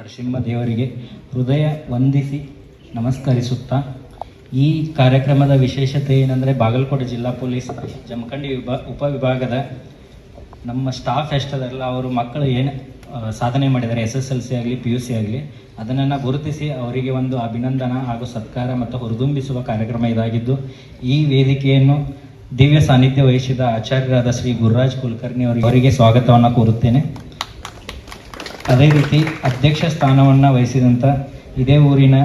ನರಸಿಂಹ ದೇವರಿಗೆ ಹೃದಯ ವಂದಿಸಿ ನಮಸ್ಕರಿಸುತ್ತಾ, ಈ ಕಾರ್ಯಕ್ರಮದ ವಿಶೇಷತೆ ಏನಂದರೆ ಬಾಗಲಕೋಟೆ ಜಿಲ್ಲಾ ಪೊಲೀಸ್ ಜಮಖಂಡಿ ವಿಭಾ ಉಪವಿಭಾಗದ ನಮ್ಮ ಸ್ಟಾಫ್ ಎಷ್ಟದಲ್ಲ, ಅವರು ಮಕ್ಕಳು ಏನು ಸಾಧನೆ ಮಾಡಿದ್ದಾರೆ, ಎಸ್ ಎಸ್ ಎಲ್ ಸಿ ಆಗಲಿ, ಪಿ ಯು ಸಿ ಆಗಲಿ ಅದನ್ನು ಗುರುತಿಸಿ ಅವರಿಗೆ ಒಂದು ಅಭಿನಂದನ ಹಾಗೂ ಸತ್ಕಾರ ಮತ್ತು ಹುರಿದುಂಬಿಸುವ ಕಾರ್ಯಕ್ರಮ ಇದಾಗಿದ್ದು, ಈ ವೇದಿಕೆಯನ್ನು ದಿವ್ಯ ಸಾನ್ನಿಧ್ಯ ವಹಿಸಿದ ಆಚಾರ್ಯರಾದ ಶ್ರೀ ಗುರುರಾಜ್ ಕುಲಕರ್ಣಿ ಅವರಿಗೆ ಅವರಿಗೆ ಸ್ವಾಗತವನ್ನು ಕೋರುತ್ತೇನೆ. ಅದೇ ರೀತಿ ಅಧ್ಯಕ್ಷ ಸ್ಥಾನವನ್ನು ವಹಿಸಿದಂಥ ಇದೇ ಊರಿನ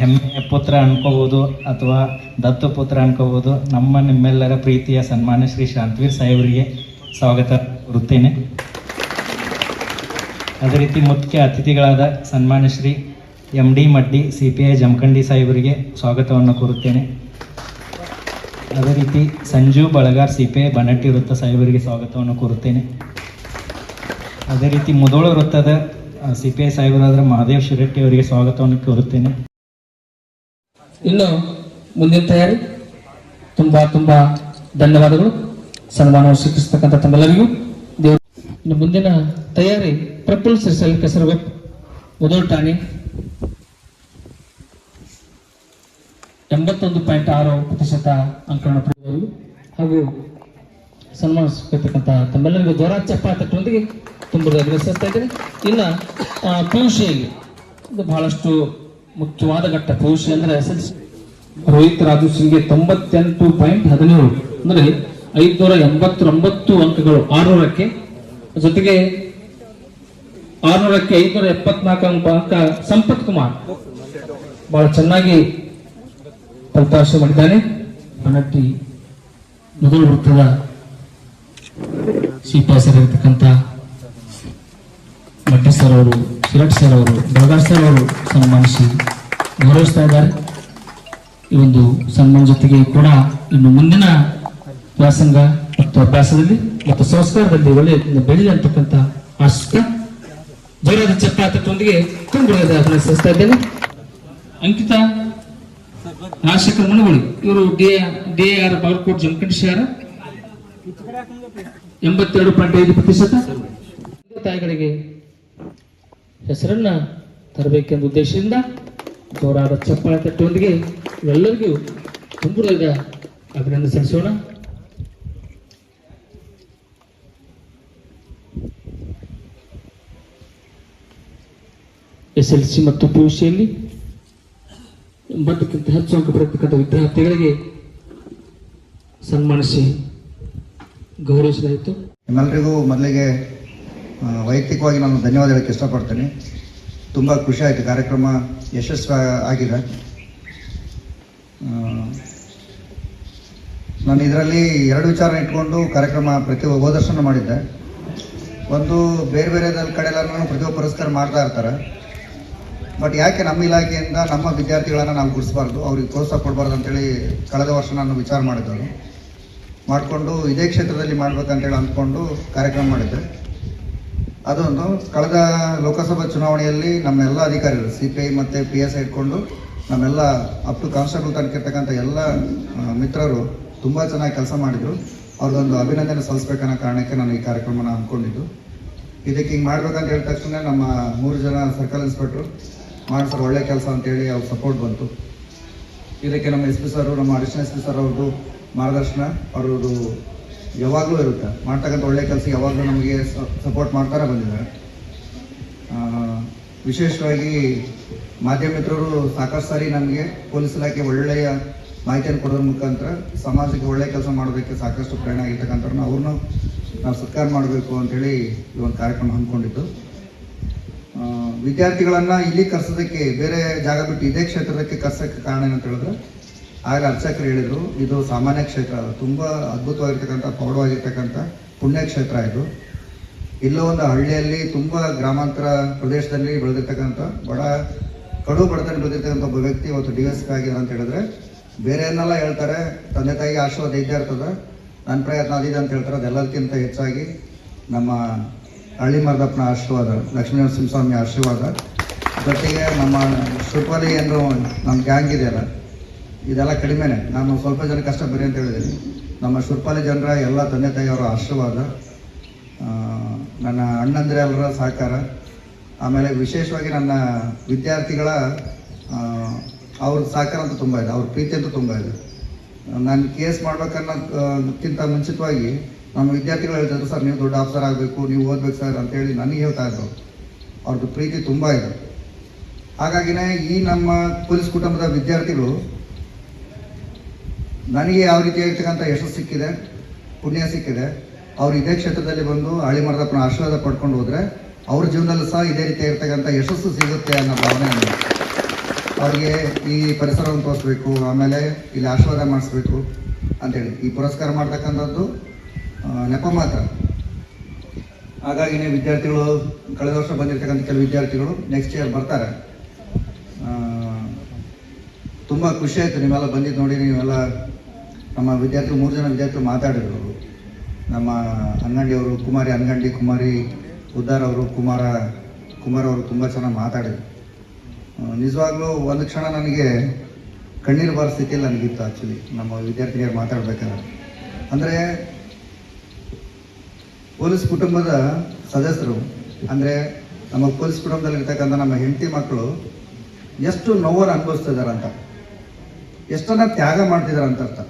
ಹೆಮ್ಮೆಯ ಪುತ್ರ ಅನ್ಕೋಬೋದು ಅಥವಾ ದತ್ತು ಪುತ್ರ ಅನ್ಕೋಬೋದು ನಮ್ಮ ನಿಮ್ಮೆಲ್ಲರ ಪ್ರೀತಿಯ ಸನ್ಮಾನ ಶ್ರೀ ಶಾಂತವೀರ್ ಸಾಹೇಬರಿಗೆ ಸ್ವಾಗತ ಕೊಡುತ್ತೇನೆ. ಅದೇ ರೀತಿ ಮುಖ್ಯ ಅತಿಥಿಗಳಾದ ಸನ್ಮಾನ Shri M D Maddi C P I Jamkhandi ಸಾಹೇಬರಿಗೆ ಸ್ವಾಗತವನ್ನು ಕೋರುತ್ತೇನೆ. ಅದೇ ರೀತಿ Sanju Balagar C P I Banatti ವೃತ್ತ ಸಾಹೇಬರಿಗೆ ಸ್ವಾಗತವನ್ನು ಕೋರುತ್ತೇನೆ. ಅದೇ ರೀತಿ ಮುದೋಳ ವೃತ್ತದ ಸಿ ಪಿ ಐ ಸಾಹೇಬರಾದ ಮಹಾದೇವ್ ಶಿರಟ್ಟಿ ಅವರಿಗೆ ಸ್ವಾಗತವನ್ನು ಕೋರುತ್ತೇನೆ. ಇನ್ನು ಮುಂದಿನ ತಯಾರಿ. ತುಂಬಾ ತುಂಬಾ ಧನ್ಯವಾದಗಳು. ಸನ್ಮಾನವನ್ನು ಸ್ವೀಕರಿಸತಕ್ಕಂಥ ತಮ್ಮೆಲ್ಲರಿಗೂ. ದೇವರು ಇನ್ನು ಮುಂದಿನ ತಯಾರಿ ಪ್ರಫುಲ್ ಸಿರ್ಸಲ್ ವೆಪ್ ಮೊದಲು ಠಾಣೆ. ಎಂಬತ್ತೊಂದು ಪಾಯಿಂಟ್ ಆರು ಪ್ರತಿಶತ ಅಂಕಣ ಹಾಗೂ ಸನ್ಮಾನ ಸ್ವೀಕರಿಸತಕ್ಕಂಥ ತಮ್ಮೆಲ್ಲರಿಗೂ ಜ್ವರ ಚಪ್ಪಾಳೆ ತಟ್ಟುವಂತೆಗೆ ತುಂಬ ಅಭಿನಯಿಸ್ತಾ ಇದ್ದೇನೆ. ಇನ್ನು ಪಿ ಯು ಸಿಯಲ್ಲಿ ಇದು ಬಹಳಷ್ಟು ಮುಖ್ಯವಾದ ಘಟ್ಟ ಪಿ ಯು ಸಿ ಅಂದ್ರೆ ಎಸ್ ಎಲ್ ರೋಹಿತ್ ರಾಜು ಸಿಂಗ್ಗೆ ತೊಂಬತ್ತೆಂಟು ಪಾಯಿಂಟ್ ಹದಿನೇಳು, ಅಂದರೆ ಐದುನೂರ ಎಂಬತ್ತೊಂಬತ್ತು ಅಂಕಗಳು ಆರುನೂರಕ್ಕೆ. ಜೊತೆಗೆ ಆರುನೂರಕ್ಕೆ ಐದುನೂರ ಎಪ್ಪತ್ನಾಲ್ಕು ಅಂಕ ಅಂಕ ಸಂಪತ್ ಕುಮಾರ್ ಬಹಳ ಚೆನ್ನಾಗಿ ಫಲಿತಾಂಶ ಮಾಡಿದ್ದಾನೆ. ಮನಟ್ಟಿ ಮೊದಲು ವೃತ್ತದ ಸಿಪಿಎಸ್ ಇರತಕ್ಕಂಥ ಮಡ್ಡಿ ಸರ್ ಅವರು ಶಿರಟ್ ಸರ್ ಅವರು ಬಳಗಾರ್ ಸರ್ ಅವರು ಸನ್ಮಾನಿಸಿ ಗೌರವಿಸ್ತಾ ಇದ್ದಾರೆ. ಈ ಒಂದು ಸನ್ಮಾನ ಜೊತೆಗೆ ಕೂಡ ಇನ್ನು ಮುಂದಿನ ವ್ಯಾಸಂಗ ಮತ್ತು ಅಭ್ಯಾಸದಲ್ಲಿ ಮತ್ತು ಸಂಸ್ಕಾರದಲ್ಲಿ ಒಳ್ಳೆಯ ಬೆಳೆಯಲಿ ಅಂತಕ್ಕಂಥ ಆಶಿಕ ಜೋರಾದ ಚಪ್ಪಾತದೊಂದಿಗೆ ತುಂಬುಳದ ಅಭಿನಯಿಸ್ತಾ ಇದ್ದೇನೆ. ಅಂಕಿತ ರಾಜಶೇಖರ್ ಮನಗೋಳಿ, ಇವರು D D R Bagalkot Jamakhandi ಶಹರ ಎಂಬತ್ತೆರಡು ಪಾಯಿಂಟ್ ಐದು ಪ್ರತಿಶತ? ತಾಯಿಗಳಿಗೆ ಹೆಸರನ್ನ ತರಬೇಕೆಂಬ ಉದ್ದೇಶದಿಂದ ಜೋರಾದ ಚಪ್ಪಾಳ ತಟ್ಟೊಂದಿಗೆ ಎಲ್ಲರಿಗೂ ತುಂಬುರದ ಅಭಿನಂದನೆ ಸಲ್ಲಿಸೋಣ. ಎಸ್ ಎಲ್ ಸಿ ಮತ್ತು ಪಿ ಯು ಸಿಯಲ್ಲಿ ಎಂಬತ್ತಕ್ಕಿಂತ ಹೆಚ್ಚು ಅಂಕ ಪಡೆಯತಕ್ಕಂಥ ವಿದ್ಯಾರ್ಥಿಗಳಿಗೆ ಸನ್ಮಾನಿಸಿ ಗೌರವಿಸಲಾಯಿತು. ನಿಮ್ಮೆಲ್ಲರಿಗೂ ಮೊದಲಿಗೆ ವೈಯಕ್ತಿಕವಾಗಿ ನಾನು ಧನ್ಯವಾದ ಹೇಳಕ್ಕೆ ಇಷ್ಟಪಡ್ತೇನೆ. ತುಂಬ ಖುಷಿ ಆಯಿತು, ಕಾರ್ಯಕ್ರಮ ಯಶಸ್ವಿ ಆಗಿದೆ ನಾನು ಇದರಲ್ಲಿ ಎರಡು ವಿಚಾರ ಇಟ್ಕೊಂಡು ಕಾರ್ಯಕ್ರಮ ಪ್ರತಿ ಹೋದರ್ಶನ ಮಾಡಿದ್ದೆ. ಒಂದು, ಬೇರೆ ಬೇರೆ ಕಡೆಲ್ಲ ಪ್ರತಿಭಾ ಪುರಸ್ಕಾರ ಮಾಡ್ತಾ ಇರ್ತಾರೆ. ಬಟ್ ಯಾಕೆ ನಮ್ಮ ಇಲಾಖೆಯಿಂದ ನಮ್ಮ ವಿದ್ಯಾರ್ಥಿಗಳನ್ನು ನಾವು ಗುಡಿಸಬಾರ್ದು ಅವ್ರಿಗೆ ಪ್ರೋತ್ಸಾಹ ಕೊಡಬಾರ್ದು ಅಂತೇಳಿ ಕಳೆದ ವರ್ಷ ನಾನು ವಿಚಾರ ಮಾಡಿದ್ದೆವು ಮಾಡಿಕೊಂಡು ಇದೇ ಕ್ಷೇತ್ರದಲ್ಲಿ ಮಾಡ್ಬೇಕಂತೇಳಿ ಅಂದ್ಕೊಂಡು ಕಾರ್ಯಕ್ರಮ ಮಾಡಿದ್ದೆ ಅದೊಂದು ಕಳೆದ ಲೋಕಸಭಾ ಚುನಾವಣೆಯಲ್ಲಿ ನಮ್ಮೆಲ್ಲ ಅಧಿಕಾರಿಗಳು ಸಿ ಪಿ ಐ ಮತ್ತು ಪಿ ಎಸ್ ಐ ಇಟ್ಕೊಂಡು ನಮ್ಮೆಲ್ಲ ಅಪ್ ಟು ಕಾನ್ಸ್ಟೇಬಲ್ ತನಕ ಇರ್ತಕ್ಕಂಥ ಎಲ್ಲ ಮಿತ್ರರು ತುಂಬ ಚೆನ್ನಾಗಿ ಕೆಲಸ ಮಾಡಿದರು. ಅವ್ರದ್ದೊಂದು ಅಭಿನಂದನೆ ಸಲ್ಲಿಸ್ಬೇಕನ್ನೋ ಕಾರಣಕ್ಕೆ ನಾನು ಈ ಕಾರ್ಯಕ್ರಮನ ಅಂದ್ಕೊಂಡಿದ್ದು. ಇದಕ್ಕೆ ಹಿಂಗೆ ಮಾಡ್ಬೇಕಂತ ಹೇಳಿದ ತಕ್ಷಣ ನಮ್ಮ ಮೂರು ಜನ ಸರ್ಕಲ್ ಇನ್ಸ್ಪೆಕ್ಟ್ರು, ಮಾಡಿ ಸರ್, ಒಳ್ಳೆ ಕೆಲಸ ಅಂತೇಳಿ ಅವ್ರ ಸಪೋರ್ಟ್ ಬಂತು. ಇದಕ್ಕೆ ನಮ್ಮ ಎಸ್ ಪಿ ಸರ್, ನಮ್ಮ ಅಡಿಷನಲ್ ಎಸ್ ಪಿ ಸರ್ ಅವ್ರದ್ದು ಮಾರ್ಗದರ್ಶನ, ಅವ್ರದ್ದು ಯಾವಾಗಲೂ ಇರುತ್ತೆ. ಮಾಡ್ತಕ್ಕಂಥ ಒಳ್ಳೆ ಕೆಲಸ ಯಾವಾಗಲೂ ನಮಗೆ ಸಪೋರ್ಟ್ ಮಾಡ್ತಾರೆ ಬಂದಿದ್ದಾರೆ. ವಿಶೇಷವಾಗಿ ಮಾಧ್ಯಮ ಮಿತ್ರರು ಸಾಕಷ್ಟು ಸಾರಿ ನಮಗೆ ಪೊಲೀಸ್ ಇಲಾಖೆ ಒಳ್ಳೆಯ ಮಾಹಿತಿಯನ್ನು ಕೊಡೋದ್ರ ಮುಖಾಂತರ ಸಮಾಜಕ್ಕೆ ಒಳ್ಳೆ ಕೆಲಸ ಮಾಡೋದಕ್ಕೆ ಸಾಕಷ್ಟು ಪ್ರೇರಣೆ ಆಗಿರ್ತಕ್ಕಂಥವ್ರನ್ನ ಅವ್ರನ್ನೂ ನಾವು ಸತ್ಕಾರ ಮಾಡಬೇಕು ಅಂತೇಳಿ ಈ ಒಂದು ಕಾರ್ಯಕ್ರಮ ಹಮ್ಮಿಕೊಂಡಿದ್ದು. ವಿದ್ಯಾರ್ಥಿಗಳನ್ನ ಇಲ್ಲಿ ಕರ್ಸೋದಕ್ಕೆ, ಬೇರೆ ಜಾಗ ಬಿಟ್ಟು ಇದೇ ಕ್ಷೇತ್ರಕ್ಕೆ ಕರ್ಸೋಕ್ಕೆ ಕಾರಣ ಏನಂತ ಹೇಳಿದ್ರೆ ಆಗ ಅರ್ಚಕರು ಹೇಳಿದರು, ಇದು ಸಾಮಾನ್ಯ ಕ್ಷೇತ್ರ ಅದು, ತುಂಬ ಅದ್ಭುತವಾಗಿರ್ತಕ್ಕಂಥ ಪುಣ್ಯ ಕ್ಷೇತ್ರ ಇದು. ಇಲ್ಲೋ ಒಂದು ಹಳ್ಳಿಯಲ್ಲಿ ತುಂಬ ಗ್ರಾಮಾಂತರ ಪ್ರದೇಶದಲ್ಲಿ ಬೆಳೆದಿರ್ತಕ್ಕಂಥ, ಬಡ ಕಡು ಬಡತನ ಬೆಳೆದಿರ್ತಕ್ಕಂಥ ಒಬ್ಬ ವ್ಯಕ್ತಿ ಇವತ್ತು ಡಿ ಎಸ್ ಪಿ ಆಗಿದ್ದಾರೆ ಅಂತ ಹೇಳಿದ್ರೆ ಬೇರೆ ಹೇಳ್ತಾರೆ, ತಂದೆ ತಾಯಿಗೆ ಆಶೀರ್ವಾದ ಇದ್ದೇ ಇರ್ತದೆ, ನನ್ನ ಪ್ರಯತ್ನ ಅದಿದೆ ಅಂತ ಹೇಳ್ತಾರೆ, ಅದೆಲ್ಲದಕ್ಕಿಂತ ಹೆಚ್ಚಾಗಿ ನಮ್ಮ ಹಳ್ಳಿ ಮರದಪ್ಪನ ಆಶೀರ್ವಾದ, ಲಕ್ಷ್ಮೀ ನರಸಿಂಹಸ್ವಾಮಿ ಆಶೀರ್ವಾದ, ಜೊತೆಗೆ ನಮ್ಮ ಶ್ರೀಪಾಲಿ ಏನು ನಮ್ಮ ಗ್ಯಾಂಗ್ ಇದೆಯಲ್ಲ ಇದೆಲ್ಲ ಕಡಿಮೆನೆ. ನಾನು ಸ್ವಲ್ಪ ಜನ ಕಷ್ಟ ಬರಿ ಅಂತ ಹೇಳಿದ್ದೀನಿ. ನಮ್ಮ ಶುರ್ಪಾಲಿ ಜನರ ಎಲ್ಲ ತಂದೆ ತಾಯಿಯವರ ಆಶೀರ್ವಾದ ನನ್ನ ಅಣ್ಣಂದ್ರೆ ಎಲ್ಲರ ಸಹಕಾರ, ಆಮೇಲೆ ವಿಶೇಷವಾಗಿ ನನ್ನ ವಿದ್ಯಾರ್ಥಿಗಳ ಅವ್ರ ಸಹಕಾರ ಅಂತೂ ತುಂಬ ಇದೆ, ಅವ್ರ ಪ್ರೀತಿ ಅಂತೂ ತುಂಬ ಇದೆ. ನಾನು ಕೇಸ್ ಮಾಡ್ಬೇಕನ್ನೋಕ್ಕಿಂತ ಮುಂಚಿತವಾಗಿ ನಮ್ಮ ವಿದ್ಯಾರ್ಥಿಗಳು ಹೇಳ್ತಿದ್ರು, ಸರ್, ನೀವು ದೊಡ್ಡ ಆಫೀಸರ್ ಆಗಬೇಕು, ನೀವು ಓದ್ಬೇಕು ಸರ್ ಅಂತೇಳಿ ನನಗೆ ಹೇಳ್ತಾ ಇದ್ರು. ಅವ್ರದ್ದು ಪ್ರೀತಿ ತುಂಬ ಇದೆ. ಹಾಗಾಗಿನೇ ಈ ನಮ್ಮ ಪೊಲೀಸ್ ಕುಟುಂಬದ ವಿದ್ಯಾರ್ಥಿಗಳು ನನಗೆ ಯಾವ ರೀತಿಯಾಗಿರ್ತಕ್ಕಂಥ ಯಶಸ್ಸು ಸಿಕ್ಕಿದೆ, ಪುಣ್ಯ ಸಿಕ್ಕಿದೆ. ಅವ್ರು ಇದೇ ಕ್ಷೇತ್ರದಲ್ಲಿ ಬಂದು ಹಳ್ಳಿ ಮರದಪ್ಪನ ಆಶೀರ್ವಾದ ಪಡ್ಕೊಂಡು ಹೋದರೆ ಅವ್ರ ಜೀವನದಲ್ಲಿ ಸಹ ಇದೇ ರೀತಿ ಇರ್ತಕ್ಕಂಥ ಯಶಸ್ಸು ಸಿಗುತ್ತೆ ಅನ್ನೋ ಭಾವನೆ ಅವರಿಗೆ ಈ ಪರಿಸರವನ್ನು ತೋರಿಸ್ಬೇಕು, ಆಮೇಲೆ ಇಲ್ಲಿ ಆಶೀರ್ವಾದ ಮಾಡಿಸ್ಬೇಕು ಅಂತೇಳಿ ಈ ಪುರಸ್ಕಾರ ಮಾಡ್ತಕ್ಕಂಥದ್ದು ನೆಪ ಮಾತ್ರ. ಹಾಗಾಗಿನೇ ವಿದ್ಯಾರ್ಥಿಗಳು, ಕಳೆದ ವರ್ಷ ಬಂದಿರತಕ್ಕಂಥ ಕೆಲವು ವಿದ್ಯಾರ್ಥಿಗಳು ನೆಕ್ಸ್ಟ್ ಇಯರ್ ಬರ್ತಾರೆ. ತುಂಬ ಖುಷಿ ಆಯಿತು ನೀವೆಲ್ಲ ಬಂದಿದ್ದು ನೋಡಿ, ನೀವೆಲ್ಲ ನಮ್ಮ ವಿದ್ಯಾರ್ಥಿ ಮೂರು ಜನ ವಿದ್ಯಾರ್ಥಿ ಮಾತಾಡಿದರು. ನಮ್ಮ ಅಂಗಂಡಿಯವರು ಕುಮಾರಿ ಅಂಗಂಡಿ ಕುಮಾರಿ ಉದ್ದಾರ್ ಅವರು, ಕುಮಾರ, ಕುಮಾರ್ ಅವರು ತುಂಬ ಚೆನ್ನಾಗಿ ಮಾತಾಡಿದರು. ನಿಜವಾಗ್ಲೂ ಒಂದು ಕ್ಷಣ ನನಗೆ ಕಣ್ಣೀರು ಬರೋ ಸ್ಥಿತಿಯಲ್ಲಿ ನನಗಿತ್ತು ಆ್ಯಕ್ಚುಲಿ ನಮ್ಮ ವಿದ್ಯಾರ್ಥಿನಿಯರು ಮಾತಾಡ್ಬೇಕಾದ್ರೆ. ಅಂದರೆ ಪೊಲೀಸ್ ಕುಟುಂಬದ ಸದಸ್ಯರು, ಅಂದರೆ ನಮ್ಮ ಪೊಲೀಸ್ ಕುಟುಂಬದಲ್ಲಿ ಇರ್ತಕ್ಕಂಥ ನಮ್ಮ ಹೆಂಡತಿ ಮಕ್ಕಳು ಎಷ್ಟು ನೋವನ್ನು ಅನುಭವಿಸ್ತಿದ್ದಾರೆ ಅಂತ, ಎಷ್ಟನ್ನು ತ್ಯಾಗ ಮಾಡ್ತಿದ್ದಾರೆ ಅಂತ ಅರ್ಥ.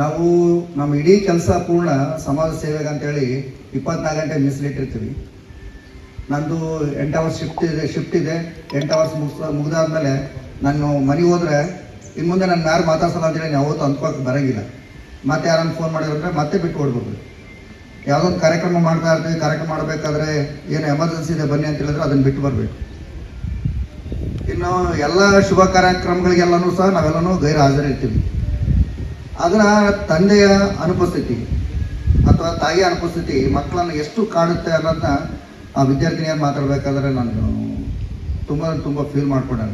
ನಾವು ನಮ್ಮ ಇಡೀ ಕೆಲಸ ಪೂರ್ಣ ಸಮಾಜ ಸೇವೆಗೆ ಅಂತೇಳಿ ಇಪ್ಪತ್ನಾಲ್ಕು ಗಂಟೆ ಮೀಸಲಿಟ್ಟಿರ್ತೀವಿ ನಂದು ಎಂಟು ಅವರ್ಸ್ ಶಿಫ್ಟ್ ಇದೆ ಶಿಫ್ಟ್ ಇದೆ. ಎಂಟು ಅವರ್ಸ್ ಮುಗಿಸ್, ಮುಗಿದಾದ್ಮೇಲೆ ನಾನು ಮನೆಗೆ ಹೋದ್ರೆ ಇನ್ನು ಮುಂದೆ ನಾನು ಯಾರು ಮಾತಾಡ್ಸಲ್ಲ ಅಂತೇಳಿ ನಾವು ಯಾವತ್ತು ಅಂದ್ಕೋಕೆ ಬರೋಂಗಿಲ್ಲ. ಮತ್ತೆ ಯಾರನ್ನು ಫೋನ್ ಮಾಡಿದ್ರೆ ಮತ್ತೆ ಬಿಟ್ಟು ಓಡ್ಬೇಕು ಯಾವುದೊಂದು ಕಾರ್ಯಕ್ರಮ ಮಾಡ್ತಾ ಇರ್ತೀವಿ, ಕಾರ್ಯಕ್ರಮ ಮಾಡಬೇಕಾದ್ರೆ ಏನು ಎಮರ್ಜೆನ್ಸಿ ಇದೆ ಬನ್ನಿ ಅಂತ ಹೇಳಿದ್ರೆ ಅದನ್ನು ಬಿಟ್ಟು ಬರಬೇಕು. ಇನ್ನು ಎಲ್ಲ ಶುಭ ಕಾರ್ಯಕ್ರಮಗಳಿಗೆಲ್ಲನೂ ಸಹ ನಾವೆಲ್ಲನೂ ಗೈರು ಹಾಜರಿರ್ತೀವಿ. ಅದನ್ನ ತಂದೆಯ ಅನುಪಸ್ಥಿತಿ ಅಥವಾ ತಾಯಿಯ ಅನುಪಸ್ಥಿತಿ, ಮಕ್ಕಳನ್ನು ಎಷ್ಟು ಕಾಡುತ್ತೆ ಅನ್ನೋದನ್ನ ಆ ವಿದ್ಯಾರ್ಥಿನಿಯರು ಮಾತಾಡಬೇಕಾದ್ರೆ ನಾನು ತುಂಬ ತುಂಬ ಫೀಲ್ ಮಾಡ್ಕೊಂಡೆ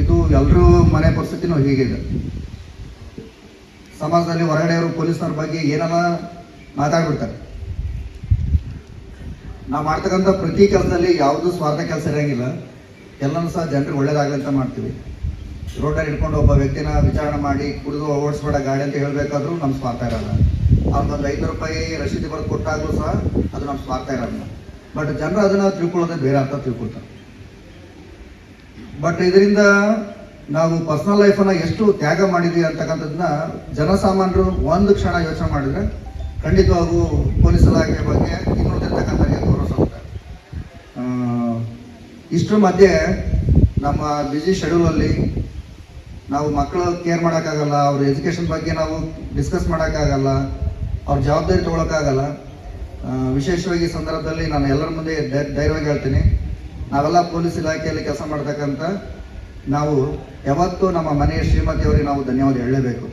ಇದು ಎಲ್ಲರೂ ಮನೆ ಪರಿಸ್ಥಿತಿನೂ ಹೀಗಿದೆ. ಸಮಾಜದಲ್ಲಿ ಹೊರಗಡೆಯವರು ಪೊಲೀಸ್ನವ್ರ ಬಗ್ಗೆ ಏನೆಲ್ಲ ಮಾತಾಡ್ಬಿಡ್ತಾರೆ. ನಾವು ಮಾಡ್ತಕ್ಕಂಥ ಪ್ರತಿ ಕೆಲಸದಲ್ಲಿ ಯಾವುದೂ ಸ್ವಾರ್ಥ ಕೆಲಸ ಇರೋಂಗಿಲ್ಲ. ಎಲ್ಲನೂ ಸಹ ಜನರಿಗೆ ಒಳ್ಳೇದಾಗಲಿ ಅಂತ ಮಾಡ್ತೀವಿ. ರೋಡಲ್ಲಿ ಹಿಡ್ಕೊಂಡು ಒಬ್ಬ ವ್ಯಕ್ತಿನ ವಿಚಾರಣೆ ಮಾಡಿ ಕುಡಿದು ಓಡಿಸ್ಬೇಡ, ಗಾಡಿ ಅಂತ ಹೇಳಬೇಕಾದ್ರೂ ನಮ್ಮ ಸ್ವಾರ್ಥ ಇರಲ್ಲ. ಅವ್ರಿಗೊಂದು ಐದು ರೂಪಾಯಿ ರಶೀದಿ ಬರೆದು ಕೊಟ್ಟಾಗಲೂ ಸಹ ಅದು ನಮ್ಮ ಸ್ವಾರ್ಥ ಇರಲ್ಲ. ಬಟ್ ಜನರು ಅದನ್ನು ತಿಳ್ಕೊಳ್ಳೋದೇ ಬೇರೆ ಅರ್ಥ ತಿಳ್ಕೊಳ್ತಾರೆ. ಬಟ್ ಇದರಿಂದ ನಾವು ಪರ್ಸನಲ್ ಲೈಫನ್ನು ಎಷ್ಟು ತ್ಯಾಗ ಮಾಡಿದ್ವಿ ಅಂತಕ್ಕಂಥದ್ದನ್ನ ಜನಸಾಮಾನ್ಯರು ಒಂದು ಕ್ಷಣ ಯೋಚನೆ ಮಾಡಿದರೆ ಖಂಡಿತವಾಗೂ ಪೊಲೀಸ್ ಇಲಾಖೆ ಬಗ್ಗೆ ಇನ್ನುಳಿದಿರ್ತಕ್ಕಂಥ ಗೌರವ ಸಿಗುತ್ತೆ ಇಷ್ಟ್ರ ಮಧ್ಯೆ ನಮ್ಮ ಬ್ಯುಸಿ ಶೆಡ್ಯೂಲಲ್ಲಿ ನಾವು ಮಕ್ಕಳು ಕೇರ್ ಮಾಡೋಕ್ಕಾಗಲ್ಲ, ಅವ್ರ ಎಜುಕೇಷನ್ ಬಗ್ಗೆ ನಾವು ಡಿಸ್ಕಸ್ ಮಾಡೋಕ್ಕಾಗಲ್ಲ, ಅವ್ರ ಜವಾಬ್ದಾರಿ ತೊಗೊಳಕ್ಕಾಗಲ್ಲ. ವಿಶೇಷವಾಗಿ ಈ ಸಂದರ್ಭದಲ್ಲಿ ನಾನು ಎಲ್ಲರ ಮುಂದೆ ಧೈರ್ಯವಾಗಿ ಹೇಳ್ತೀನಿ. ನಾವೆಲ್ಲ ಪೊಲೀಸ್ ಇಲಾಖೆಯಲ್ಲಿ ಕೆಲಸ ಮಾಡ್ತಕ್ಕಂಥ ನಾವು ಯಾವತ್ತೂ ನಮ್ಮ ಮನೆಯ ಶ್ರೀಮತಿಯವರಿಗೆ ನಾವು ಧನ್ಯವಾದ ಹೇಳಲೇಬೇಕು.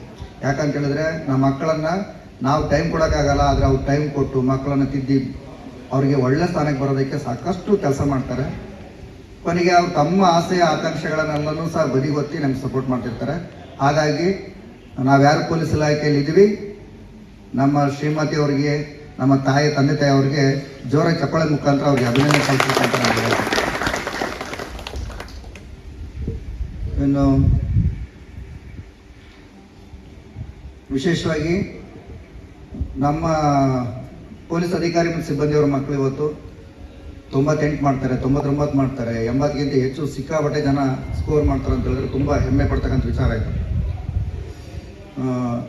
ಯಾಕಂತ ಹೇಳಿದ್ರೆ ನಮ್ಮ ಮಕ್ಕಳನ್ನ ನಾವು ಟೈಮ್ ಕೊಡೋಕ್ಕಾಗಲ್ಲ, ಆದರೆ ಅವ್ರು ಟೈಮ್ ಕೊಟ್ಟು ಮಕ್ಕಳನ್ನು ತಿದ್ದಿ ಅವರಿಗೆ ಒಳ್ಳೆ ಸ್ಥಾನಕ್ಕೆ ಬರೋದಕ್ಕೆ ಸಾಕಷ್ಟು ಕೆಲಸ ಮಾಡ್ತಾರೆ. ಕೊನೆಗೆ ಅವ್ರು ತಮ್ಮ ಆಸೆಯ ಆಕಾಂಕ್ಷೆಗಳನ್ನೆಲ್ಲನೂ ಸಹ ಬದಿಗೊತ್ತಿ ನಮ್ಗೆ ಸಪೋರ್ಟ್ ಮಾಡ್ತಿರ್ತಾರೆ ಹಾಗಾಗಿ ನಾವ್ಯಾರು ಪೊಲೀಸ್ ಇಲಾಖೆಯಲ್ಲಿ ಇದ್ದೀವಿ ನಮ್ಮ ಶ್ರೀಮತಿ ಅವರಿಗೆ, ನಮ್ಮ ತಾಯಿ, ತಂದೆ ತಾಯಿ ಅವರಿಗೆ ಜೋರಾಗಿ ಚಪ್ಪಾಳೆ ಮುಖಾಂತರ ಅವ್ರಿಗೆ ಅಭಿನಂದನೆ ಸಲ್ಲಿಸ್ಬೇಕಂತ. ಇನ್ನು ವಿಶೇಷವಾಗಿ ನಮ್ಮ ಪೊಲೀಸ್ ಅಧಿಕಾರಿ ಮತ್ತು ಸಿಬ್ಬಂದಿಯವರ ಮಕ್ಕಳು ಇವತ್ತು ತೊಂಬತ್ತೆಂಟು ಮಾಡ್ತಾರೆ, ತೊಂಬತ್ತೊಂಬತ್ತು ಮಾಡ್ತಾರೆ ಎಂಬತ್ತಿಗಿಂತ ಹೆಚ್ಚು ಸಿಕ್ಕಾಪಟ್ಟೆ ಜನ ಸ್ಕೋರ್ ಮಾಡ್ತಾರೆ ಅಂತ ಹೇಳಿದ್ರೆ ತುಂಬ ಹೆಮ್ಮೆ ಪಡ್ತಕ್ಕಂಥ ವಿಚಾರ ಇದು.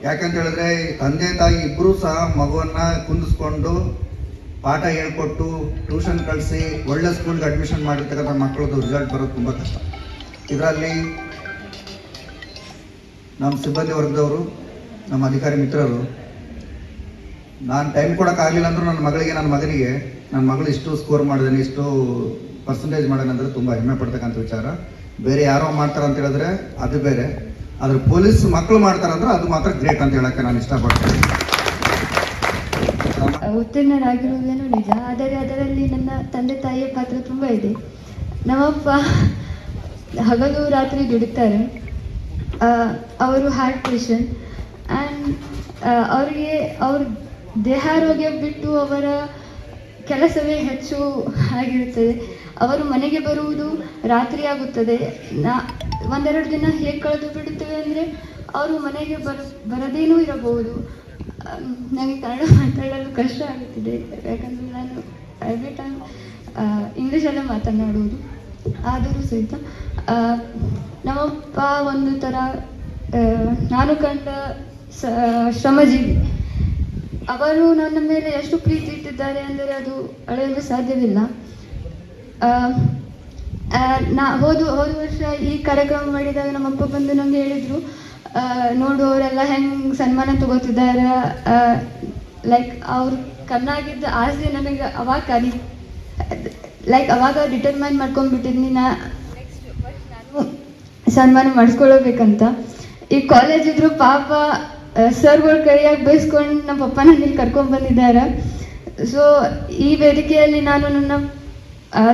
ಯಾಕಂತ ಹೇಳಿದ್ರೆ ತಂದೆ ತಾಯಿ ಇಬ್ಬರೂ ಸಹ ಮಗುವನ್ನು ಕುಂದಿಸ್ಕೊಂಡು ಪಾಠ ಹೇಳ್ಕೊಟ್ಟು ಟ್ಯೂಷನ್ ಕಳಿಸಿ ಒಳ್ಳೆ ಸ್ಕೂಲ್ಗೆ ಅಡ್ಮಿಷನ್ ಮಾಡಿರ್ತಕ್ಕಂಥ ಮಕ್ಕಳದ್ದು ರಿಸಲ್ಟ್ ಬರೋದು ತುಂಬ ಕಷ್ಟ. ಇದರಲ್ಲಿ ನಮ್ಮ ಸಿಬ್ಬಂದಿ ವರ್ಗದವರು, ನಮ್ಮ ಅಧಿಕಾರಿ ಮಿತ್ರರು, ನಾನು ಟೈಮ್ ಕೊಡೋಕ್ಕಾಗಲಿಲ್ಲ ಅಂದ್ರೂ ನನ್ನ ಮಗಳಿಗೆ, ನನ್ನ ಮಗನಿಗೆ ನನ್ನ ಮಗಳು ಇಷ್ಟು ಸ್ಕೋರ್ ಮಾಡಿದಾನೆ, ಇಷ್ಟು ಪರ್ಸೆಂಟೇಜ್ ಮಾಡೋಣ ಅಂದರೆ ತುಂಬ ಹೆಮ್ಮೆ ಪಡ್ತಕ್ಕಂಥ ವಿಚಾರ. ಬೇರೆ ಯಾರೋ ಮಾಡ್ತಾರೆ ಅಂತ ಹೇಳಿದ್ರೆ ಅದು ಬೇರೆ. ಆದರೆ ಪೊಲೀಸ್ ಮಕ್ಕಳು ಮಾಡ್ತಾರಂದ್ರೆ ಅದು ಮಾತ್ರ ಗ್ರೇಟ್ ಅಂತ ಹೇಳಕ್ಕೆ ನಾನು ಇಷ್ಟಪಡ್ತೇನೆ. ಉತ್ತೀರ್ಣರಾಗಿರುವುದೇನು ನಿಜ, ಆದರೆ ಅದರಲ್ಲಿ ನನ್ನ ತಂದೆ ತಾಯಿಯ ಪಾತ್ರ ತುಂಬ ಇದೆ. ನಮ್ಮಪ್ಪ ಹಗಲು ರಾತ್ರಿ ದುಡಿತಾರೆ. ಅವರು ಹಾರ್ಟ್ ಪೇಷಂಟ್ ಆ್ಯಂಡ್ ಅವರಿಗೆ, ಅವ್ರ ದೇಹಾರೋಗ್ಯ ಬಿಟ್ಟು ಅವರ ಕೆಲಸವೇ ಹೆಚ್ಚು ಆಗಿರುತ್ತದೆ. ಅವರು ಮನೆಗೆ ಬರುವುದು ರಾತ್ರಿ ಆಗುತ್ತದೆ. ನಾ, ಒಂದೆರಡು ದಿನ ಹೇಗೆ ಕಳೆದು ಬಿಡುತ್ತೇವೆ ಅಂದರೆ ಅವರು ಮನೆಗೆ ಬರ, ಬರದೇನೂ ಇರಬಹುದು. ನನಗೆ ಕನ್ನಡ ಮಾತಾಡಲು ಕಷ್ಟ ಆಗುತ್ತಿದೆ. ಯಾಕಂದರೆ ನಾನು ಎವ್ರಿ ಟೈಮ್ ಇಂಗ್ಲೀಷಲ್ಲೇ ಮಾತನಾಡುವುದು. ಆದರೂ ಸಹಿತ ನಮ್ಮಪ್ಪ ಒಂದು ಥರ ನಾನು ಕಂಡ ಶ್ರಮಜೀವಿ ಅವರು ನನ್ನ ಮೇಲೆ ಎಷ್ಟು ಪ್ರೀತಿ ಇಟ್ಟಿದ್ದಾರೆ ಅಂದರೆ ಅದು ಅಳೆಯಲು ಸಾಧ್ಯವಿಲ್ಲ. ನಾ ಹೋದ ಹೋದ ವರ್ಷ ಈ ಕಾರ್ಯಕ್ರಮ ಮಾಡಿದಾಗ ನಮ್ಮಪ್ಪ ಬಂದು ನಮಗೆ ಹೇಳಿದರು ನೋಡು ಅವರೆಲ್ಲ ಹೆಂಗೆ ಸನ್ಮಾನ ತಗೋತಿದ್ದಾರೆ ಲೈಕ್ ಅವ್ರು ಕಣ್ಣಾಗಿದ್ದ ಆಸೆ ನನಗೆ ಅವಾಗ ಕರಿ ಲೈಕ್ ಅವಾಗ ಡಿಟರ್ಮೈನ್ ಮಾಡ್ಕೊಂಡ್ಬಿಟ್ಟಿದ್ನಿ ನಾ. ನಾನು. ಸನ್ಮಾನ ಮಾಡಿಸ್ಕೊಳ್ಬೇಕಂತ ಈ ಕಾಲೇಜ್ ಇದ್ರು ಪಾಪ ಸರ್ಗಳು ಕೈಯಾಗಿ ಬೇಯಿಸ್ಕೊಂಡು ನಮ್ಮ ಪಪ್ಪ ಇಲ್ಲಿ ಕರ್ಕೊಂಡ್ ಬಂದಿದ್ದಾರೆ. ಸೊ ಈ ವೇದಿಕೆಯಲ್ಲಿ ನಾನು ನನ್ನ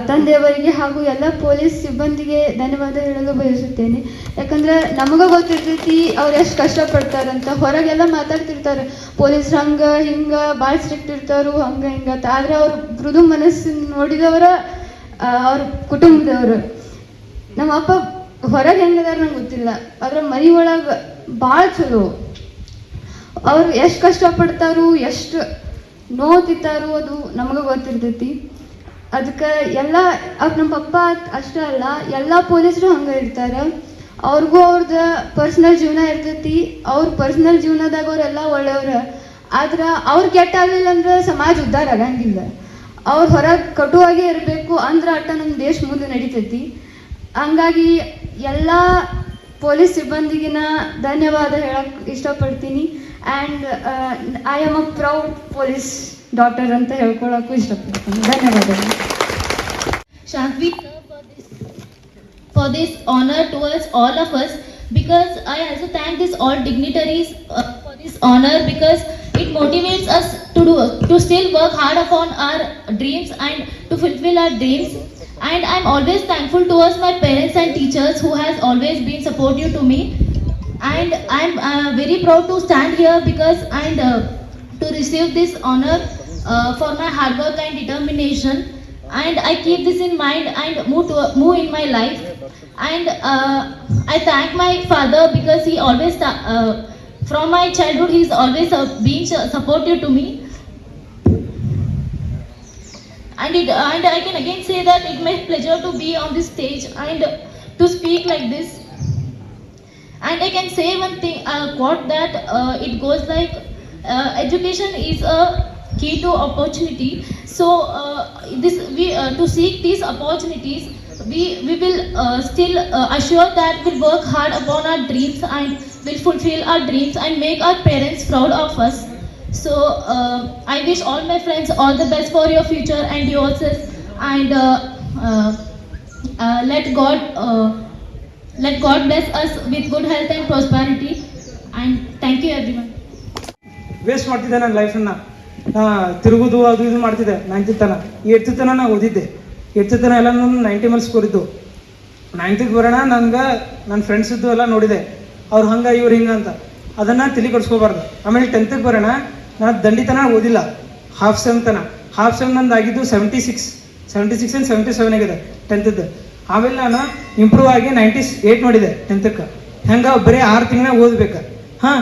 ತಂದೆಯವರಿಗೆ ಹಾಗೂ ಎಲ್ಲ ಪೊಲೀಸ್ ಸಿಬ್ಬಂದಿಗೆ ಧನ್ಯವಾದ ಹೇಳಲು ಬಯಸುತ್ತೇನೆ. ಯಾಕಂದ್ರೆ ನಮಗೂ ಗೊತ್ತಿರ್ತೈತಿ ಅವ್ರು ಎಷ್ಟು ಕಷ್ಟಪಡ್ತಾರಂತ ಹೊರಗೆಲ್ಲ ಮಾತಾಡ್ತಿರ್ತಾರೆ. ಪೊಲೀಸ್ ಹಂಗ, ಹಿಂಗ ಭಾಳ ಸ್ಟ್ರಿಕ್ಟ್ ಇರ್ತಾರು, ಹಂಗ, ಹಿಂಗ. ಆದ್ರೆ ಅವ್ರ ಮೃದು ಮನಸ್ಸಿನ ನೋಡಿದವರ ಅವ್ರ ಕುಟುಂಬದವರು. ನಮ್ಮ ಅಪ್ಪ ಹೊರಗೆ ಹೆಂಗದಾರ ನಂಗೆ ಗೊತ್ತಿಲ್ಲ. ಆದ್ರೆ ಮನೆ ಒಳಗೆ ಭಾಳ ಚಲೋ. ಅವ್ರು ಎಷ್ಟು ಕಷ್ಟಪಡ್ತಾರು, ಎಷ್ಟು ನೋವು ತಿಂತಾರು ಅದು ನಮಗೆ ಗೊತ್ತಿರ್ತೈತಿ. ಅದಕ್ಕೆ ಎಲ್ಲ ಅವ್ರು ನಮ್ಮ ಪಪ್ಪ ಅಷ್ಟೇ ಅಲ್ಲ, ಎಲ್ಲ ಪೊಲೀಸರು ಹಂಗೆ ಇರ್ತಾರೆ ಅವ್ರಿಗೂ ಅವ್ರದ್ದು ಪರ್ಸ್ನಲ್ ಜೀವನ ಇರ್ತೈತಿ, ಅವ್ರ ಪರ್ಸ್ನಲ್ ಜೀವನದಾಗ ಅವರೆಲ್ಲ ಒಳ್ಳೆಯವ್ರ. ಆದ್ರೆ ಅವ್ರು ಕೆಟ್ಟ ಆಗಲಿಲ್ಲ ಅಂದ್ರೆ ಸಮಾಜ ಉದ್ಧಾರ ಆಗಂಗಿಲ್ಲ. ಅವ್ರು ಹೊರಗೆ ಕಟುವಾಗಿ ಇರಬೇಕು ಅಂದ್ರೆ ಅಟ್ಟ ನಮ್ಮ ದೇಶ ಮುಂದೆ ನಡೀತೈತಿ. ಹಂಗಾಗಿ ಎಲ್ಲ ಪೊಲೀಸ್ ಸಿಬ್ಬಂದಿಗಿನ ಧನ್ಯವಾದ ಹೇಳಕ್ ಇಷ್ಟಪಡ್ತೀನಿ. and I am a proud police daughter ಅಂತ ಹೇಳ್ಕೊಳಕ್ಕೂ ಇಷ್ಟಪಡ್ತೀನಿ ಧನ್ಯವಾದಗಳು Shantvi sir for this for this honor towards all of us because I also thank this all dignitaries uh, for this honor because it motivates us to do to still work hard upon our dreams and to fulfill our dreams and I'm always thankful towards my parents and teachers who has always been supportive to me and I'm uh, very proud to stand here because and uh, to receive this honor uh, for my hard work and determination. And I keep this in mind and move to move in my life. And uh, I thank my father because he always uh, from my childhood he's always uh, been supportive to me. And it and I can again say that it my pleasure to be on this stage and to speak like this and I can say one thing, uh, quote that uh, it goes like, uh, education is a key to opportunity. So uh, this we uh, to seek these opportunities, we we will uh, still uh, assure that we'll work hard upon our dreams and will fulfill our dreams and make our parents proud of us. So I wish all my friends all the best for your future and yours, and let God. Let God bless us with good health and prosperity. And thank you, everyone. Waste ಮಾಡ್ತಿದ್ದೆ ನನ್ನ ಲೈಫನ್ನ ತಿರುಗುದು ಅದು ಇದು ಮಾಡ್ತಿದ್ದೆ ninth ತನ. Eighth ತನ ನಾ ಓದಿದ್ದೆ. Eighth ತನ ಎಲ್ಲ ನಾನು ನೈಂಟಿ ಮೇಲೆ ಸ್ಕೋರ್ ನೈನ್ತಿಗೆ ಬರೋಣ ನಂಗೆ ನನ್ನ ಫ್ರೆಂಡ್ಸಿದ್ದು ಎಲ್ಲ ನೋಡಿದೆ. ಅವ್ರು ಹಂಗೆ ಇವ್ರು ಹಿಂಗೆ ಅಂತ. ಅದನ್ನು ತಲೆ ಕೊಡಿಸ್ಕೋಬಾರ್ದು ಆಮೇಲೆ ಟೆಂತಿಗೆ ಬರೋಣ ನಾನು ದಂಡಿತನ ಓದಿಲ್ಲ. ಹಾಫ್ ಸೆಮ್ ತನ. ಹಾಫ್ ಸೆಮ್ ನಂದು ಆಗಿದ್ದು seventy six seventy six and seventy seven ಆಗಿದೆ ಟೆಂತದ್ದು ಆಮೇಲೆ ನಾನು ಇಂಪ್ರೂವ್ ಆಗಿ ನೈಂಟಿ ಏಯ್ಟ್ ಮಾಡಿದೆ ಟೆಂತಕ್ಕೆ ಹೆಂಗೆ ಬರೀ ಆರು ತಿಂಗಳ ಓದ್ಬೇಕು. ಹಾಂ,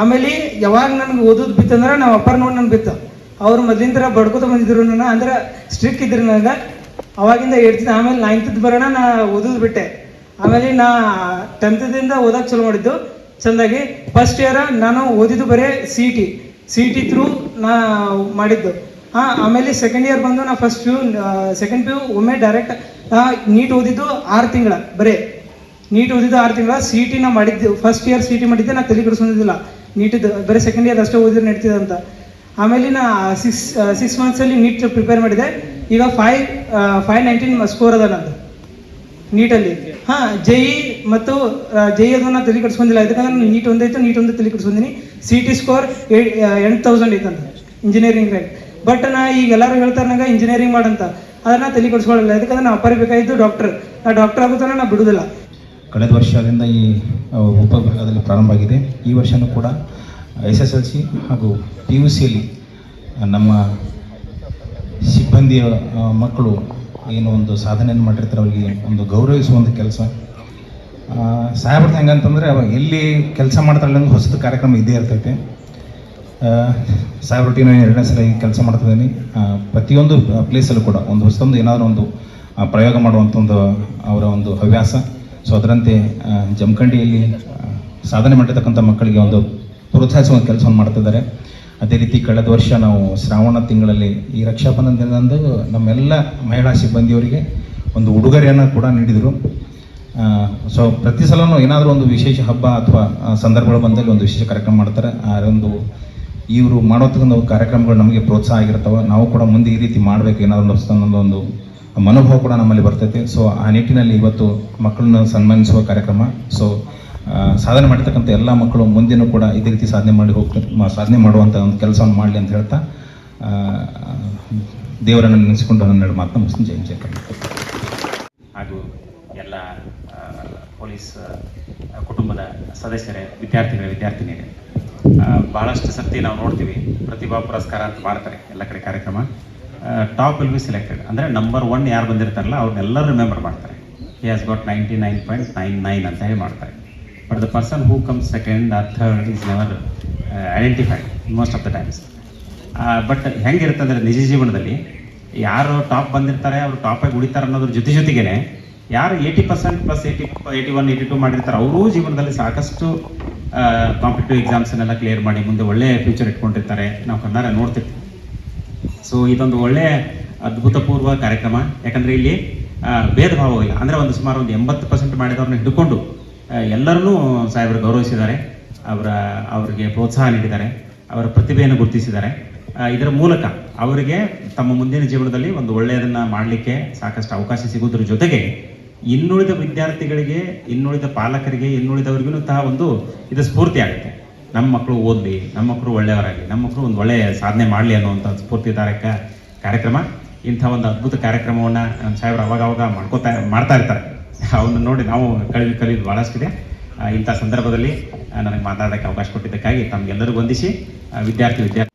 ಆಮೇಲೆ ಯಾವಾಗ ನನಗೆ ಓದೋದು ಬಿತ್ತಂದ್ರೆ ನಾವು ಅಪ್ಪರ್ ನೋಡಿ ನನ್ಗೆ ಬಿತ್ತು. ಅವ್ರು ಮೊದಲಿಂದ ಬಡ್ಕೋತ ಬಂದಿದ್ರು ನನ್ನ ಅಂದ್ರೆ ಸ್ಟ್ರಿಕ್ ಇದ್ರು ನನಗೆ ಅವಾಗಿಂದ ಹೇಳ್ತಿದ್ದೆ ಆಮೇಲೆ ನೈನ್ತದ್ದು ಬರೋಣ ನಾ ಓದೋದು ಬಿಟ್ಟೆ. ಆಮೇಲೆ ನಾ ಟೆಂತದಿಂದ ಓದಕ್ಕೆ ಚಲೋ ಮಾಡಿದ್ದು. ಚಂದಾಗಿ ಫಸ್ಟ್ ಇಯರ್ ನಾನು ಓದಿದ್ದು ಬರೀ C T C T through ನಾ ಮಾಡಿದ್ದು. ಹಾಂ, ಆಮೇಲೆ ಸೆಕೆಂಡ್ ಇಯರ್ ಬಂದು ನಾ first P U second P U ಒಮ್ಮೆ ಡೈರೆಕ್ಟ್ ನೀಟ್ ಓದಿದ್ದು ಆರು ತಿಂಗಳ, ಬರೀ. ನೀಟ್ ಓದಿದ್ದು ಆರು ತಿಂಗಳ ಸಿ ಟಿ ನಾ ಮಾಡಿದ್ದು ಫಸ್ಟ್ ಇಯರ್ ಸಿ ಟಿ ಮಾಡಿದ್ದೆ, ನಾ ತಲೆ ಕೆಡಿಸ್ಕೊಂಡಿದ್ದಿಲ್ಲ. ನೀಟಿದ್ದು ಬರೀ ಸೆಕೆಂಡ್ ಇಯರ್ ಅಷ್ಟೇ ಓದಿದ್ರೆ ನಡೀತಿದೆ ಅಂತ. ಆಮೇಲೆ ನಾ ಸಿಕ್ಸ್ ಸಿಕ್ಸ್ ಮಂತ್ಸಲ್ಲಿ ನೀಟ್ ಪ್ರಿಪೇರ್ ಮಾಡಿದೆ. ಈಗ ಫೈವ್ ಫೈವ್ ನೈನ್ಟೀನ್ ಸ್ಕೋರ್ ಅದ ನಂದು. ನೀಟಲ್ಲಿ. ಹಾಂ ಜೆ ಇ ಮತ್ತು ಜೆ ಇ ಅದನ್ನು ತಲೆ ಕೆಡಿಸ್ಕೊಂಡಿಲ್ಲ. ಯಾಕಂದ್ರೆ ನಾನು ನೀಟ್ ಒಂದೈತು ನೀಟ್ ಒಂದು ತಲೆ ಕೆಡಿಸ್ಕೊಂಡಿನಿ. ಸಿ ಟಿ ಸ್ಕೋರ್ ಎಂಟು ತೌಸಂಡ್ ಐತಂತ ಇಂಜಿನಿಯರಿಂಗ್ ರೈಟ್ ಬಟ್ ನಾ ಈಗ ಎಲ್ಲರೂ ಹೇಳ್ತಾರೆ ನಂಗೆ ಇಂಜಿನಿಯರಿಂಗ್ ಮಾಡಂತ. ಅದನ್ನ ತಲೆ ಕೊಡಿಸ್ಕೊಳ್ಳಲ್ಲ ಯಾಕಂದ್ರೆ ನಾವು ಅಪ್ಪರಿಗೆ ಬೇಕಾಗಿದ್ದು ಡಾಕ್ಟರ್ ನಾ ಡಾಕ್ಟರ್ ಆಗುತ್ತಾನ ನಾ ಬಿಡುದಿಲ್ಲ ಕಳೆದ ವರ್ಷದಿಂದ ಈ ಉಪವಿಭಾಗದಲ್ಲಿ ಪ್ರಾರಂಭ ಆಗಿದೆ. ಈ ವರ್ಷವೂ ಕೂಡ ಎಸ್ ಎಸ್ ಎಲ್ ಸಿ ಹಾಗೂ ಪಿ ಯು ಸಿಯಲ್ಲಿ ನಮ್ಮ ಸಿಬ್ಬಂದಿಯ ಮಕ್ಕಳು ಏನು ಒಂದು ಸಾಧನೆಯನ್ನು ಮಾಡಿರ್ತಾರೆ. ಅವರಿಗೆ ಒಂದು ಗೌರವಿಸುವಂಥ ಕೆಲಸ. ಸಾಹೇಬ್ರದ್ದು ಹೆಂಗಂತಂದರೆ ಅವಾಗ ಎಲ್ಲಿ ಕೆಲಸ ಮಾಡ್ತಾರಲ್ಲ ಒಂದು ಹೊಸದು ಕಾರ್ಯಕ್ರಮ ಇದ್ದೇ ಇರ್ತೈತೆ. ಸಾಹೇಬ್ ರೊಟ್ಟಿನ ಎರಡನೇ ಸಲ ಈ ಕೆಲಸ ಮಾಡ್ತಿದ್ದೀನಿ. ಪ್ರತಿಯೊಂದು ಪ್ಲೇಸಲ್ಲೂ ಕೂಡ ಒಂದು ಹೊಸದೊಂದು ಏನಾದರೂ ಒಂದು ಪ್ರಯೋಗ ಮಾಡುವಂಥ ಒಂದು, ಅವರ ಒಂದು ಹವ್ಯಾಸ. ಸೊ ಅದರಂತೆ ಜಮಖಂಡಿಯಲ್ಲಿ ಸಾಧನೆ ಮಾಡಿರ್ತಕ್ಕಂಥ ಮಕ್ಕಳಿಗೆ ಒಂದು ಪ್ರೋತ್ಸಾಹಿಸುವ ಕೆಲಸವನ್ನು ಮಾಡ್ತಿದ್ದಾರೆ. ಅದೇ ರೀತಿ ಕಳೆದ ವರ್ಷ ನಾವು ಶ್ರಾವಣ ತಿಂಗಳಲ್ಲಿ ಈ ರಕ್ಷಾಬಂಧನ ದಿನದಂದು ನಮ್ಮೆಲ್ಲ ಮಹಿಳಾ ಸಿಬ್ಬಂದಿಯವರಿಗೆ ಒಂದು ಉಡುಗೊರೆಯನ್ನು ಕೂಡ ನೀಡಿದರು. ಸೊ ಪ್ರತಿ ಸಲನೂ ಏನಾದರೂ ಒಂದು ವಿಶೇಷ ಹಬ್ಬ ಅಥವಾ ಸಂದರ್ಭಗಳು ಬಂದಲ್ಲಿ ಒಂದು ವಿಶೇಷ ಕಾರ್ಯಕ್ರಮ ಮಾಡ್ತಾರೆ. ಆ ಒಂದು ಇವರು ಮಾಡೋತಕ್ಕಂಥ ಕಾರ್ಯಕ್ರಮಗಳು ನಮಗೆ ಪ್ರೋತ್ಸಾಹ ಆಗಿರ್ತಾವೆ, ನಾವು ಕೂಡ ಮುಂದೆ ಈ ರೀತಿ ಮಾಡಬೇಕು ಏನಾದರೂ ಒಂದು ಮನೋಭಾವ ಕೂಡ ನಮ್ಮಲ್ಲಿ ಬರ್ತೈತೆ. ಸೊ ಆ ನಿಟ್ಟಿನಲ್ಲಿ ಇವತ್ತು ಮಕ್ಕಳನ್ನ ಸನ್ಮಾನಿಸುವ ಕಾರ್ಯಕ್ರಮ. ಸೊ ಸಾಧನೆ ಮಾಡ್ತಕ್ಕಂಥ ಎಲ್ಲ ಮಕ್ಕಳು ಮುಂದಿನೂ ಕೂಡ ಇದೇ ರೀತಿ ಸಾಧನೆ ಮಾಡಿ ಹೋಗ್ತಾ ಸಾಧನೆ ಮಾಡುವಂಥ ಒಂದು ಕೆಲಸವನ್ನು ಮಾಡಲಿ ಅಂತ ಹೇಳ್ತಾ ದೇವರನ್ನು ನೆನೆಸಿಕೊಂಡು ಹನ್ನೆರಡು ಮಾತನ್ನ ಮುಸ್ಲಿಂ ಜೈ ಜಯ ಹಾಗೂ ಎಲ್ಲ ಪೊಲೀಸ್ ಕುಟುಂಬದ ಸದಸ್ಯರೇ, ವಿದ್ಯಾರ್ಥಿಗಳೇ, ವಿದ್ಯಾರ್ಥಿನಿಯರೇ ಆ, ಬಹಳಷ್ಟು ಸರ್ತಿ ನಾವು ನೋಡ್ತೀವಿ ಪ್ರತಿಭಾ ಪುರಸ್ಕಾರ ಅಂತ ಮಾಡ್ತಾರೆ ಎಲ್ಲ ಕಡೆ ಕಾರ್ಯಕ್ರಮ. ಟಾಪ್ ವಿಲ್ ಬಿ ಸೆಲೆಕ್ಟೆಡ್ ಅಂದರೆ ನಂಬರ್ ಒನ್ ಯಾರು ಬಂದಿರ್ತಾರಲ್ಲ ಅವ್ರನ್ನೆಲ್ಲರೂ ರಿಮೆಂಬರ್ ಮಾಡ್ತಾರೆ. He has got ninety nine point nine nine ಅಂತ ಹೇಳಿ ಮಾಡ್ತಾರೆ. But the person who comes second or third is never identified most of the times but ಹೆಂಗಿರುತ್ತೆ ಅಂದರೆ ನಿಜ ಜೀವನದಲ್ಲಿ ಯಾರು ಟಾಪ್ ಬಂದಿರ್ತಾರೆ ಅವರು ಟಾಪಾಗಿ ಉಳಿತಾರೆ ಅನ್ನೋದ್ರ ಜೊತೆ ಜೊತೆಗೇನೆ ಯಾರು eighty percent plus eighty eighty one eighty two ಮಾಡಿರ್ತಾರೆ ಅವರೂ ಜೀವನದಲ್ಲಿ ಸಾಕಷ್ಟು ಕಾಂಪಿಟೇಟಿವ್ ಎಕ್ಸಾಮ್ಸನ್ನೆಲ್ಲ ಕ್ಲಿಯರ್ ಮಾಡಿ ಮುಂದೆ ಒಳ್ಳೆ ಫ್ಯೂಚರ್ ಇಟ್ಕೊಂಡಿರ್ತಾರೆ. ನಾವು ಕನ್ನಡ ನೋಡ್ತಿರ್ತೀವಿ ಸೊ ಇದೊಂದು ಒಳ್ಳೆ ಅದ್ಭುತಪೂರ್ವ ಕಾರ್ಯಕ್ರಮ. ಯಾಕಂದ್ರೆ ಇಲ್ಲಿ ಭೇದ ಭಾವ ಇಲ್ಲ. ಅಂದ್ರೆ ಒಂದು ಸುಮಾರು ಒಂದು ಎಂಬತ್ತು ಪರ್ಸೆಂಟ್ ಮಾಡಿದವ್ರನ್ನ ಹಿಡ್ಕೊಂಡು ಎಲ್ಲರನ್ನೂ ಸಾಹೇಬರು ಗೌರವಿಸಿದ್ದಾರೆ. ಅವರ, ಅವರಿಗೆ ಪ್ರೋತ್ಸಾಹ ನೀಡಿದ್ದಾರೆ. ಅವರ ಪ್ರತಿಭೆಯನ್ನು ಗುರುತಿಸಿದ್ದಾರೆ. ಇದರ ಮೂಲಕ ಅವರಿಗೆ ತಮ್ಮ ಮುಂದಿನ ಜೀವನದಲ್ಲಿ ಒಂದು ಒಳ್ಳೆಯದನ್ನ ಮಾಡಲಿಕ್ಕೆ ಸಾಕಷ್ಟು ಅವಕಾಶ ಸಿಗುವುದರ ಜೊತೆಗೆ ಇನ್ನುಳಿದ ವಿದ್ಯಾರ್ಥಿಗಳಿಗೆ, ಇನ್ನುಳಿದ ಪಾಲಕರಿಗೆ, ಇನ್ನುಳಿದವ್ರಿಗೂ ಸಹ ಒಂದು ಇದು ಸ್ಫೂರ್ತಿ ಆಗುತ್ತೆ. ನಮ್ಮ ಮಕ್ಕಳು ಓದಲಿ, ನಮ್ಮ ಮಕ್ಕಳು ಒಳ್ಳೆಯವರಾಗಲಿ, ನಮ್ಮ ಮಕ್ಕಳು ಒಂದು ಒಳ್ಳೆಯ ಸಾಧನೆ ಮಾಡಲಿ ಅನ್ನುವಂಥ ಸ್ಫೂರ್ತಿದಾರಕ ಕಾರ್ಯಕ್ರಮ. ಇಂಥ ಒಂದು ಅದ್ಭುತ ಕಾರ್ಯಕ್ರಮವನ್ನು ನಮ್ಮ ಸಾಹೇಬ್ರು ಅವಾಗವಾಗ ಅವಾಗ ಮಾಡ್ಕೋತಾ, ಮಾಡ್ತಾ ಇರ್ತಾರೆ. ಅವನ್ನ ನೋಡಿ ನಾವು ಕಲಿ ಕಲಿಯೋದು ಭಾಳಷ್ಟಿದೆ ಇಂಥ ಸಂದರ್ಭದಲ್ಲಿ ನನಗೆ ಮಾತಾಡೋಕ್ಕೆ ಅವಕಾಶ ಕೊಟ್ಟಿದ್ದಕ್ಕಾಗಿ ತಮಗೆಲ್ಲರಿಗೂ ವಂದಿಸಿ ವಿದ್ಯಾರ್ಥಿ ವಿದ್ಯಾರ್ಥಿ.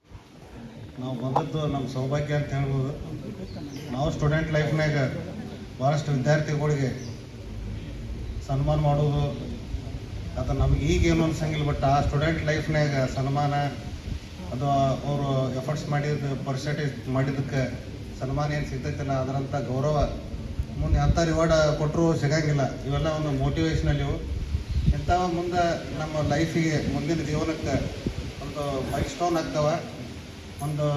ನಾವು ಬಂದದ್ದು ನಮ್ಮ ಸೌಭಾಗ್ಯ ಅಂತ ಹೇಳ್ಬೋದು. ನಾವು ಸ್ಟೂಡೆಂಟ್ ಲೈಫ್ನಾಗ ಭಾಳಷ್ಟು ವಿದ್ಯಾರ್ಥಿಗಳಿಗೆ ಸನ್ಮಾನ ಮಾಡೋದು, ಅದು ನಮ್ಗೆ ಈಗೇನು ಅನ್ಸಂಗಿಲ್ಲ ಬಟ್ ಆ ಸ್ಟೂಡೆಂಟ್ ಲೈಫ್ನಾಗ ಸನ್ಮಾನ, ಅದು ಅವರು ಎಫರ್ಟ್ಸ್ ಮಾಡಿದ ಪರ್ಸೆಂಟೇಜ್ ಮಾಡಿದ್ದಕ್ಕೆ ಸನ್ಮಾನ ಏನು ಸಿಗ್ತೈತಲ್ಲ ಅದರಂಥ ಗೌರವ ಮುಂದೆ ಅಂಥ ರಿವಾರ್ಡ್ ಕೊಟ್ಟರು ಸಿಗಂಗಿಲ್ಲ. ಇವೆಲ್ಲ ಒಂದು ಮೋಟಿವೇಶ್ನಲ್ ಇವು. ಇಂಥವ ಮುಂದೆ ನಮ್ಮ ಲೈಫಿಗೆ ಮುಂದಿನ ಜೀವನಕ್ಕೆ ಒಂದು ಮೈಲ್ ಸ್ಟೋನ್ ಆಗ್ತವೆ, ಒಂದು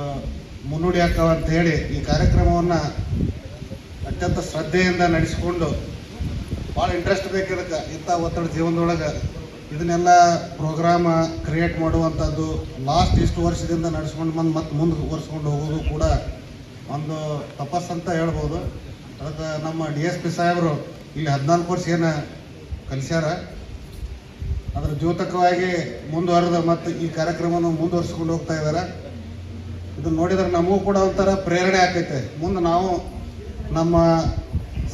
ಮುನ್ನುಡಿ ಆಗ್ತಾವ ಅಂತ ಹೇಳಿ ಈ ಕಾರ್ಯಕ್ರಮವನ್ನು ಅತ್ಯಂತ ಶ್ರದ್ಧೆಯಿಂದ ನಡೆಸಿಕೊಂಡು ಭಾಳ ಇಂಟ್ರೆಸ್ಟ್ ಬೇಕು ಇದಕ್ಕೆ, ಇಂಥ ಒತ್ತಡ ಜೀವನದೊಳಗೆ. ಇದನ್ನೆಲ್ಲ ಪ್ರೋಗ್ರಾಮ ಕ್ರಿಯೇಟ್ ಮಾಡುವಂಥದ್ದು ಲಾಸ್ಟ್ ಇಷ್ಟು ವರ್ಷದಿಂದ ನಡೆಸ್ಕೊಂಡು ಬಂದು ಮತ್ತೆ ಮುಂದೆ ವರ್ಷಕೊಂಡು ಹೋಗೋದು ಕೂಡ ಒಂದು ತಪಸ್ಸಂತ ಹೇಳ್ಬೋದು. ಅದಕ್ಕೆ ನಮ್ಮ ಡಿ ಎಸ್ ಪಿ ಸಾಹೇಬರು ಇಲ್ಲಿ ಹದಿನಾಲ್ಕು ವರ್ಷ ಏನು ಕಲಿಸ್ಯಾರ. ಅದರ ಜ್ಯೋತಕವಾಗಿ ಮುಂದುವರೆದ ಮತ್ತು ಈ ಕಾರ್ಯಕ್ರಮವನ್ನು ಮುಂದುವರಿಸ್ಕೊಂಡು ಹೋಗ್ತಾ ಇದ್ದಾರೆ ಇದನ್ನು ನೋಡಿದ್ರೆ ನಮಗೂ ಕೂಡ ಒಂಥರ ಪ್ರೇರಣೆ ಆಕೈತೆ. ಮುಂದೆ ನಾವು ನಮ್ಮ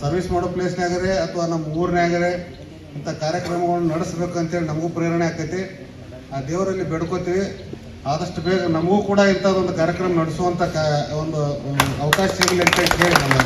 ಸರ್ವಿಸ್ ಮಾಡೋ ಪ್ಲೇಸ್ನಾಗರೆ ಅಥವಾ ನಮ್ಮ ಊರಿನಾಗರೆ ಇಂಥ ಕಾರ್ಯಕ್ರಮಗಳನ್ನು ನಡೆಸಬೇಕು ಅಂತೇಳಿ ನಮಗೂ ಪ್ರೇರಣೆ ಆಕೈತಿ. ಆ ದೇವರಲ್ಲಿ ಬೇಡ್ಕೋತೀವಿ. ಆದಷ್ಟು ಬೇಗ ನಮಗೂ ಕೂಡ ಇಂಥದ್ದೊಂದು ಕಾರ್ಯಕ್ರಮ ನಡೆಸುವಂಥ ಒಂದು ಅವಕಾಶ ಸಿಗಲಿ ಅಂತ ಹೇಳಿ ನಮ್ಮ